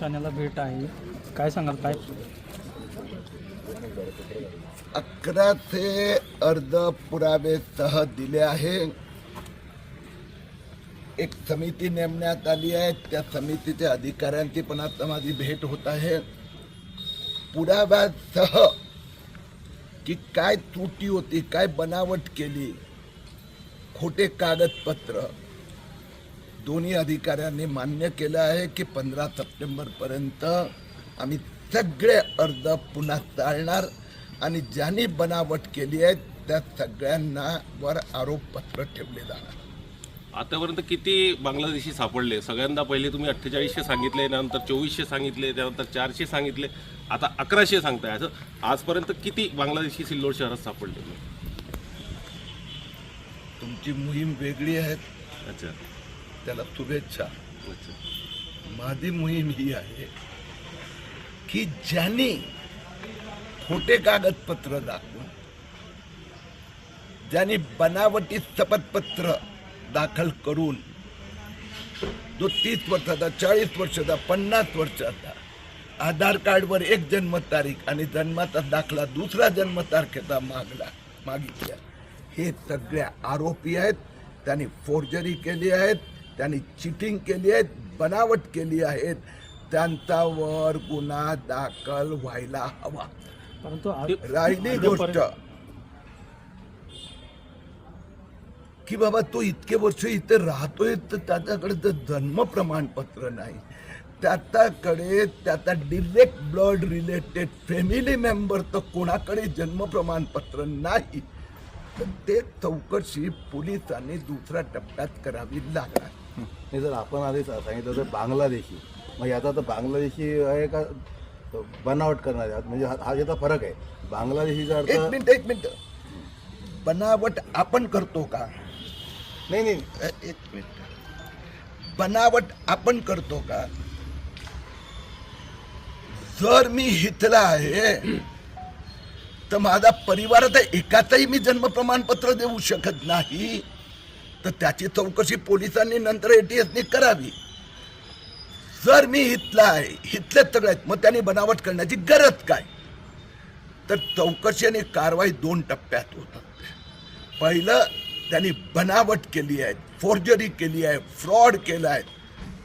ठाण्याला भेट आहे. काय सांगाल काय? अकराचे अर्ज पुरावेसह दिले आहे. एक समिती नेमण्यात आली आहे. त्या समितीच्या अधिकाऱ्यांची पण आता माझी भेट होत आहे. पुराव्यासह की काय त्रुटी होती काय बनावट केली खोटे कागदपत्र दोन्ही अधिकाऱ्यांनी मान्य केलं आहे की पंधरा सप्टेंबरपर्यंत आम्ही सगळे अर्ज पुन्हा चालणार आणि ज्यांनी बनावट केली आहे त्या सगळ्यांना वर आरोपपत्र ठेवले जाणार. आतापर्यंत किती बांगलादेशी सापडले? सगळ्यांदा पहिले तुम्ही अठ्ठेचाळीसशे सांगितले नंतर चोवीसशे सांगितले त्यानंतर चारशे सांगितले आता अकराशे सांगताय. असं आजपर्यंत किती बांगलादेशी सिल्लोड शहरात सापडले? तुमची मोहीम वेगळी आहे. अच्छा. त्याला शुभेच्छा. माझी मोहीम ही आहे की ज्यांनी खोटे कागदपत्र दाखवून ज्यांनी बनावटी शपथपत्र दाखल करून जो तीस वर्षाचा चाळीस वर्षाचा पन्नास वर्षाचा आधार कार्डवर एक जन्मतारीख आणि जन्माचा दाखला दुसरा जन्मतारखेचा मागला मागितल्या हे सगळे आरोपी आहेत त्यांनी फोर्जरी केली आहेत त्यांनी चिटिंग केली आहे बनावट केली आहेत. त्यांच्यावर गुन्हा दाखल व्हायला हवा. परंतु राहिली गोष्ट. की बाबा तो इतके वर्ष इथे राहतोय तर त्याच्याकडे तर जन्म प्रमाणपत्र नाही. त्याच्याकडे त्याचा direct blood related family member तर कोणाकडे जन्म प्रमाणपत्र नाही. तर ते चौकशी पोलिसांनी दुसऱ्या टप्प्यात करावी लागणार. नाही जर आपण आधी सांगितलं तर बांगलादेशी. मग याचा तर बांगलादेशी आहे का? बनावट करणारे? म्हणजे हा याचा फरक आहे. बांगलादेशीचा एक अर्थ मिनिट एक मिनिट. बनावट आपण करतो का? नाही नाही अ, एक मिनिट. बनावट आपण करतो का? जर मी हितला आहे तर माझा परिवारात एकाचही मी जन्म प्रमाणपत्र देऊ शकत नाही. तर त्याची चौकशी पोलिसांनी नंतर ए टी एसनी करावी. जर मी हितला आहे हितले सगळे आहेत मग त्यांनी बनावट करण्याची गरज काय? तर चौकशी आणि कारवाई दोन टप्प्यात होतात. पहिलं त्यांनी बनावट केली आहे फोर्जरी केली आहे फ्रॉड केला आहे.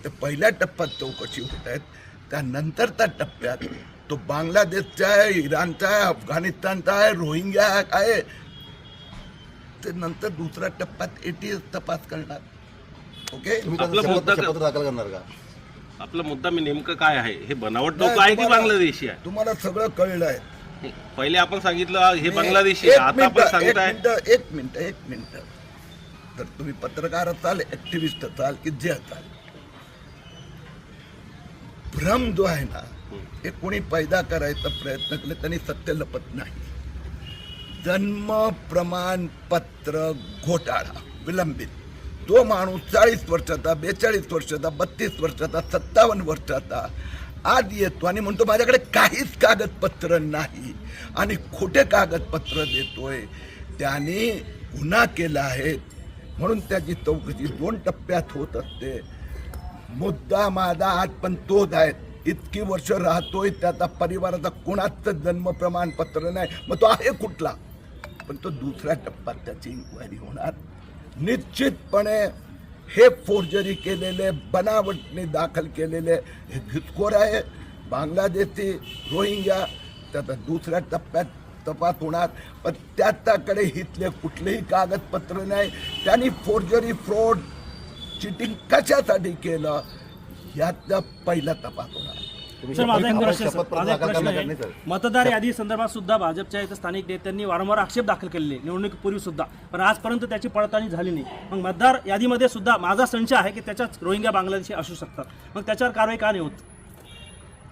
तर पहिल्या टप्प्यात चौकशी होत आहेत. त्यानंतरच्या टप्प्यात तो बांगलादेशचा आहे इराणचा आहे अफगाणिस्तानचा आहे रोहिंग्या आहे ते नंतर दुसऱ्या टप्प्यात एटीएस तपास करणार. ओके दाखल करणार का? आपला मुद्दा मी नेमकं काय आहे? हे बनावट लोक आहे की तुम्हाला- बांगलादेशी आहे? तुम्हाला सगळं कळलं आहे. पहिले आपण सांगितलं हे बांगलादेशी आहे. आता मिनिट आपण एक सांगताय मिनिट एक मिनिट एक मिनिट. तर तुम्ही पत्रकार असाल ऍक्टिव्हिस्ट असाल की जे असाल. भ्रम जो आहे ना हे कोणी पैदा करायचा प्रयत्न केले त्यांनी सत्य लपत नाही. जन्म प्रमाणपत्र घोटाळा विलंबित. तो माणूस चाळीस वर्षाचा बेचाळीस वर्षाचा बत्तीस वर्षाचा सत्तावन्न वर्षाचा. आज येतो आणि म्हणतो माझ्याकडे काहीच कागदपत्र नाही आणि खोटे कागदपत्र देतोय. त्याने गुन्हा केला आहे. म्हणून त्याची चौकशी दोन टप्प्यात होत असते. मुद्दा माझा आज पण तोच आहे. इतकी वर्ष राहतोय त्याचा परिवाराचा कोणाचं जन्म प्रमाणपत्र नाही. मग तो आहे कुठला? पण तो दुसऱ्या टप्प्यात त्याची इन्क्वायरी होणार. निश्चितपणे हे फोर्जरी केलेले बनावटने दाखल केलेले हे घुसखोर आहे. बांगलादेशी रोहिंग्या त्याचा दुसऱ्या टप्प्यात तपास होणार. पण त्याच्याकडे इथले कुठलेही कागदपत्र नाही. त्यांनी फोर्जरी फ्रॉड चिटिंग कशासाठी केलं? याचा पहिला तपास होणार. सर माझा एक शपथ- प्रश्न शपथ सर, माझा एक दाखल प्रश्न करणार नाही आहे. सर. मतदार यादी संदर्भात सुद्धा भाजपच्या इथं स्थानिक नेत्यांनी वारंवार आक्षेप दाखल केलेले निवडणुकीपूर्वी सुद्धा. पण आजपर्यंत त्याची पडताळणी झाली नाही. मग मतदार यादीमध्ये सुद्धा माझा संशय आहे की त्याच्याच रोहिंग्या बांगलादेशी असू शकतात. मग त्याच्यावर कारवाई का नाही होत?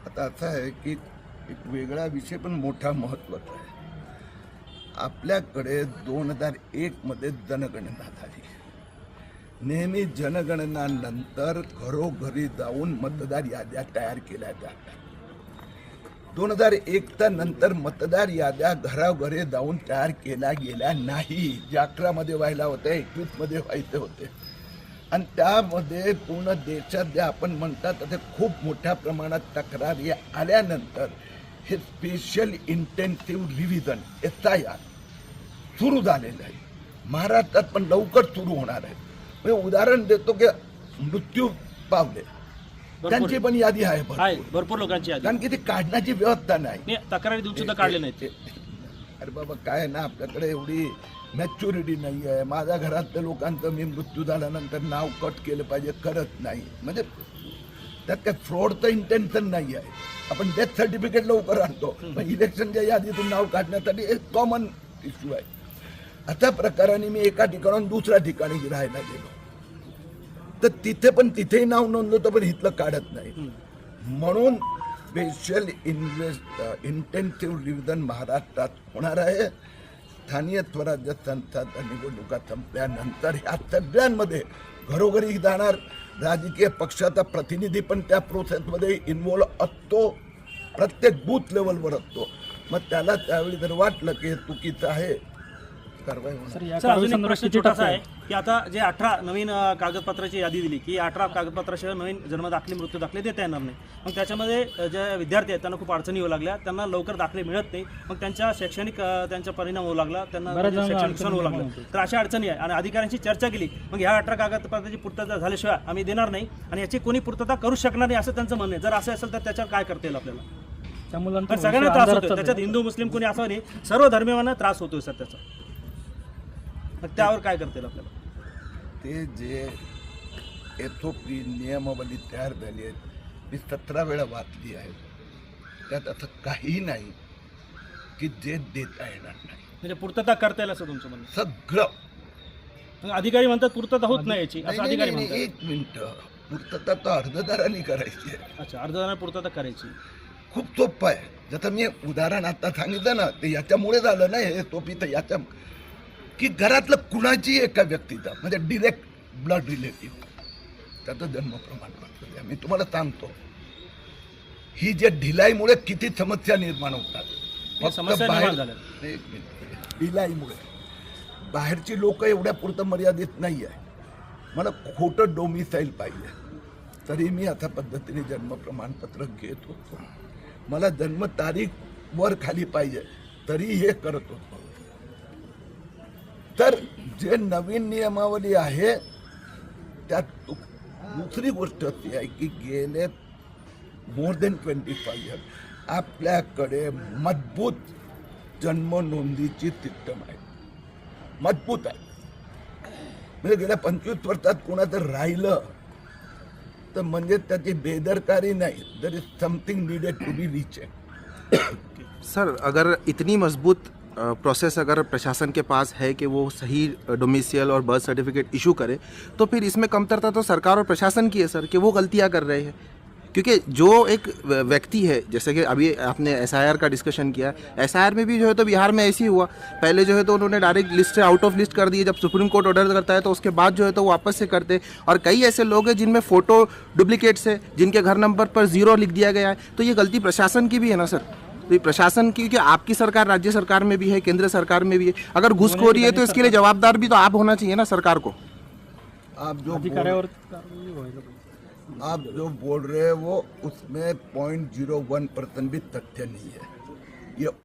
आता असं आहे की एक वेगळा विषय पण मोठा महत्त्वाचा आहे. आपल्याकडे दोन हजार एकमध्ये जनगणना झाली. नेहमी जनगणनानंतर घरोघरी जाऊन मतदार याद्या तयार केल्या जातात. दोन हजार एकच्या नंतर मतदार याद्या घराघरी जाऊन तयार केल्या गेल्या नाही. जे अकरामध्ये व्हायला होत्या एकवीसमध्ये व्हायचे होते. आणि त्यामध्ये पूर्ण देशात जे आपण म्हणतात ते खूप मोठ्या प्रमाणात तक्रारी आल्यानंतर हे special intensive revision S I R सुरू झालेलं आहे. महाराष्ट्रात पण लवकर सुरू होणार आहे. म्हणजे उदाहरण देतो की मृत्यू पावले. त्यांची पण यादी आहे भरपूर. लोकांची यादी. कारण की ती काढण्याची व्यवस्था नाही. नाही, तक्रारी देऊन सुद्धा काढले नाहीत. ते अरे बाबा काय ना आपल्याकडे एवढी मॅच्युरिटी नाही आहे. माझ्या घरातल्या लोकांचं मी मृत्यू झाल्यानंतर नाव कट केलं पाहिजे करत नाही. म्हणजे त्यात काय फ्रॉडचं इंटेन्शन नाही आहे. आपण डेथ सर्टिफिकेट लवकर आणतो. पण इलेक्शनच्या यादीतून नाव काढण्यासाठी एक कॉमन इश्यू आहे. अशा प्रकाराने मी एका ठिकाणून दुसऱ्या ठिकाणी राहायला गेलो. तर तिथे पण तिथेही नाव नोंदवतं पण इथलं काढत नाही. म्हणून स्पेशल इन्व्हेस्ट इंटेन्सिव्ह रिव्हिजन महाराष्ट्रात होणार आहे. स्थानीय स्वराज्य संस्थांच्या निवडणुका संपल्यानंतर ह्या सगळ्यांमध्ये घरोघरी जाणार राजकीय पक्षाचा प्रतिनिधी पण त्या प्रोसेसमध्ये इन्व्हॉल्व असतो. प्रत्येक बूथ लेवलवर असतो. मग त्याला त्यावेळी जर वाटलं की हे चुकीचं आहे कारवाई होणार. सर अजून एक प्रश्न छोटासा आहे की आता जे अठरा नवीन अ, कागदपत्राची यादी दिली की अठरा कागदपत्राशिवाय नवीन जन्मदाखले मृत्यू दाखले देता येणार नाही. मग त्याच्यामध्ये अ, जे विद्यार्थी आहेत त्यांना खूप अडचणी येऊ लागल्या त्यांना लवकर दाखले मिळत नाही. मग त्यांच्या शैक्षणिक अ, त्यांचा परिणाम होऊ लागला त्यांना म्हणजे शैक्षणिक नुकसान होऊ लागलं. तर अशा अडचणी आहे आणि अधिकाऱ्यांची चर्चा केली. मग ह्या अठरा कागदपत्राची पूर्तता झाल्याशिवाय आम्ही देणार नाही आणि याची कोणी पूर्तता करू शकणार नाही असं त्यांचं म्हणणं आहे. जर असं असेल तर त्याच्यावर काय करता येईल आपल्याला? तर सगळ्यांना त्रास होतो त्याच्यात हिंदू मुस्लिम कोणी असं नाही. सर्व धर्मियांना त्रास होतोय सर त्याचा. मग त्यावर काय करता येईल आपल्याला? ते जे एस ओ पी नियमावली तयार झाली आहेत ती सतरा वेळा वाचली आहे त्यात असं काही नाही की जे देता येणार नाही. म्हणजे पूर्तता करता येईल असं तुमचं म्हणणं? सगळं. मग अधिकारी म्हणतात पूर्तता होत नाही याची असं नाही, अधिकारी नाही, म्हणतात. एक मिनिट. पूर्तता तर अर्जदारांनी करायची आहे. अच्छा अर्धजण पूर्तता करायची. खूप सोपं आहे. जसं मी उदाहरण आता सांगितलं ना ते याच्यामुळे झालं ना हे सोपी तर याच्या की घरातलं कुणाची एका व्यक्तीचा म्हणजे डिरेक्ट ब्लड रिलेटिव्ह त्याचं जन्म प्रमाणपत्र. मी तुम्हाला सांगतो. ही जे ढिलाईमुळे किती समस्या निर्माण होतात. ढिलाईमुळे. बाहेरची लोक एवढ्या पुरतं मर्यादित नाही आहे मला खोटं डोमिसाईल पाहिजे. तरी मी अशा पद्धतीने जन्म प्रमाणपत्र घेत होतो. मला जन्म तारीख वर खाली पाहिजे. तरी हे करत होतो. तर जे नवीन नियमावली आहे त्यात दुसरी गोष्ट अशी आहे की गेले more than twenty five year आपल्याकडे मजबूत जन्म नोंदीची सिस्टम आहे. मजबूत आहे. म्हणजे गेल्या पंचवीस वर्षात कोणाचं राहिलं तर म्हणजे त्याची बेदरकारी नाही there is something needed to be reach sir अगर इतनी मजबूत प्रोसेस अगर प्रशासन के पास है कि वो सही डोमिसियल और बर्थ सर्टिफिकेट इशू करे तो फिर इसमें कमतरता तो सरकार और प्रशासन की है सर, कि वो गलतियाँ कर रहे हैं। क्योंकि जो एक व्यक्ति है, जैसे कि अभी आपने एसआईआर का डिस्कशन किया एसआईआर में भी जो है तो बिहार में ऐसे ही हुआ। पहले जो है तो उन्होंने डायरेक्ट लिस्ट से आउट ऑफ़ लिस्ट कर दिए, जब सुप्रीम कोर्ट ऑर्डर करता है तो उसके बाद जो है तो वापस से करते और कई ऐसे लोग हैं जिनमें फ़ोटो डुप्लीकेट्स है, जिनके घर नंबर पर ज़ीरो लिख दिया गया है। तो ये गलती प्रशासन की भी है ना, सर? तो ये प्रशासन की क्योंकि आपकी सरकार राज्य सरकार में भी है केंद्र सरकार में भी है। अगर घुसखोरी है तो इसके लिए जवाबदार भी तो आप होना चाहिए ना सरकार को। आप जो बोल, आप जो बोल रहे हैं वो उसमें पॉइंट ज़ीरो वन परसेंट भी तथ्य नहीं है। ये